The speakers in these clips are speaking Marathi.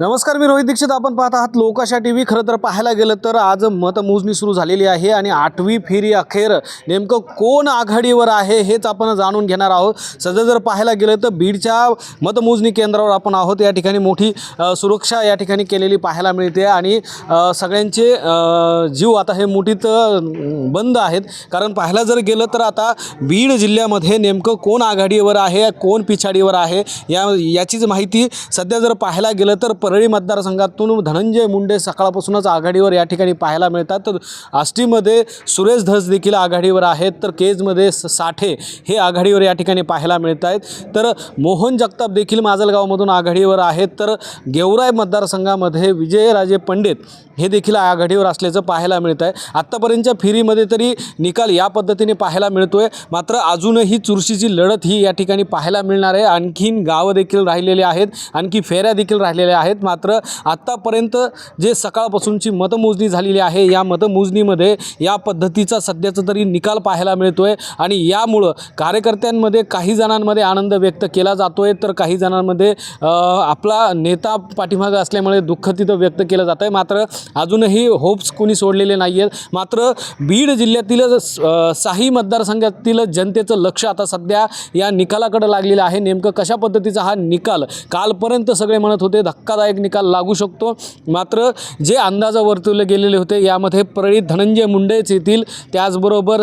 नमस्कार मी रोहित दीक्षित. आपण पाहत आहात लोकाशा टी व्ही खरं तर पाहायला गेलं तर आज मतमोजणी सुरू झालेली आहे आणि आठवी फेरी अखेर नेमकं कोण आघाडीवर आहे हेच आपण जाणून घेणार आहोत. सध्या जर पाहायला गेलं तर बीडच्या मतमोजणी केंद्रावर आपण आहोत. या ठिकाणी मोठी सुरक्षा या ठिकाणी केलेली पाहायला मिळते आणि सगळ्यांचे जीव आता हे मुठीत बंद आहेत. कारण पाहायला जर गेलं तर आता बीड जिल्ह्यामध्ये नेमकं कोण आघाडीवर आहे कोण पिछाडीवर आहे या याचीच माहिती सध्या जर पाहायला गेलं तर परळी मतदारसंघातून धनंजय मुंडे सकाळपासूनच आघाडीवर या ठिकाणी पाहायला मिळतात. तर आष्टीमध्ये सुरेश धस देखील आघाडीवर आहेत. तर केजमध्ये स- साठे हे आघाडीवर या ठिकाणी पाहायला मिळत आहेत तर मोहन जगताप देखील माजलगावमधून आघाडीवर आहेत. तर गेवराय मतदारसंघामध्ये विजयराजे पंडित हे देखील आघाडीवर असल्याचं पाहायला मिळत आहे आत्तापर्यंतच्या फेरीमध्ये तरी निकाल या पद्धतीने पाहायला मिळतो आहे मात्र अजूनही चुरशीची लढत ही या ठिकाणी पाहायला मिळणार आहे. आणखीन गावं देखील राहिलेले आहेत. आणखी फेऱ्या देखील राहिलेल्या आहेत. मात्र आत्तापर्यंत जे सकाळपासूनची मतमोजणी झालेली आहे या मतमोजणीमध्ये या पद्धतीचा सध्याचा तरी निकाल पाहायला मिळतो आहे आणि यामुळं कार्यकर्त्यांमध्ये काही जणांमध्ये आनंद व्यक्त केला जातो आहे तर काही जणांमध्ये आपला नेता पाठीमागं असल्यामुळे दुःख तिथं व्यक्त केलं जात आहे मात्र अजूनही होप्स कोणी सोडलेले नाही आहेत मात्र बीड जिल्ह्यातील साही मतदारसंघातील जनतेचं लक्ष आता सध्या या निकालाकडे लागलेलं आहे. नेमकं कशा पद्धतीचा हा निकाल? कालपर्यंत सगळे म्हणत होते धक्कादायक एक निकाल लागू शकतो. मात्र जे अंदाजा वर्तवले गेलेले होते यामध्ये प्रणित धनंजय मुंडेच येतील. त्याचबरोबर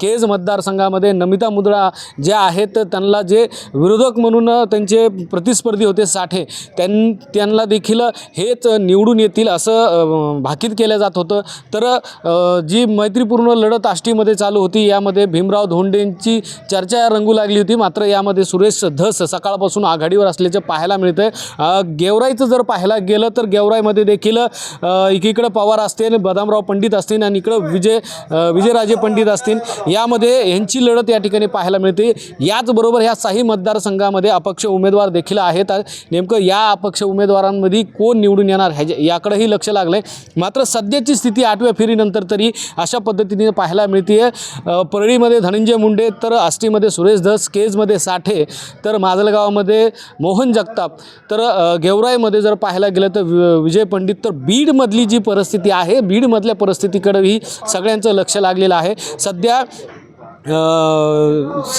केज मतदारसंघामध्ये नमिता मुद्रा ज्या आहेत त्यांना जे विरोधक म्हणून त्यांचे प्रतिस्पर्धी होते साठे त्यां त्यांना देखील हेच निवडून येतील असं भाकीत केलं जात होतं. तर जी मैत्रीपूर्ण लढत आष्टीमध्ये चालू होती यामध्ये भीमराव धोंडेंची चर्चा रंगू लागली होती. मात्र यामध्ये सुरेश धस सकाळपासून आघाडीवर असल्याचं पाहायला मिळतं गेवराईचं जर पाहायला गेलं तर गेवराईमध्ये देखील एकीकडं पवार असतील बदामराव पंडित असतील आणि इकडं विजय विजयराजे पंडित असतील. यामध्ये यांची लढत या ठिकाणी पाहायला मिळते. याचबरोबर ह्या साही मतदारसंघामध्ये अपक्ष उमेदवार देखील आहेत. नेमकं या अपक्ष उमेदवारांमध्ये कोण निवडून येणार ह्याच्या याकडेही लक्ष लागलं आहे मात्र सध्याची स्थिती आठव्या फेरीनंतर तरी अशा पद्धतीने पाहायला मिळते आहे परळीमध्ये धनंजय मुंडे तर आष्टीमध्ये सुरेश धस केजमध्ये साठे तर माजलगावामध्ये मोहन जगताप तर गेवराईमध्ये गेवराईमध्ये जर पाहायला गेलं तर वि- विजय पंडित तर बीडमधली जी परिस्थिती आहे बीडमधल्या परिस्थितीकडंही सगळ्यांचं लक्ष लागलेलं आहे. सध्या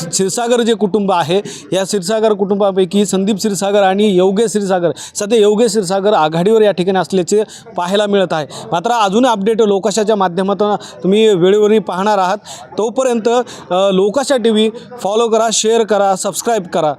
क्षीरसागर जे कुटुंब आहे या क्षीरसागर कुटुंबापैकी संदीप क्षीरसागर आणि योगेश क्षीरसागर सध्या योगेश क्षीरसागर आघाडीवर या ठिकाणी असल्याचे पाहायला मिळत आहे. मात्र अजून अपडेट लोकाशाच्या माध्यमातून तुम्ही वेळोवेळी पाहणार आहात. तोपर्यंत लोकाशा टी व्ही फॉलो करा शेअर करा सबस्क्राईब करा.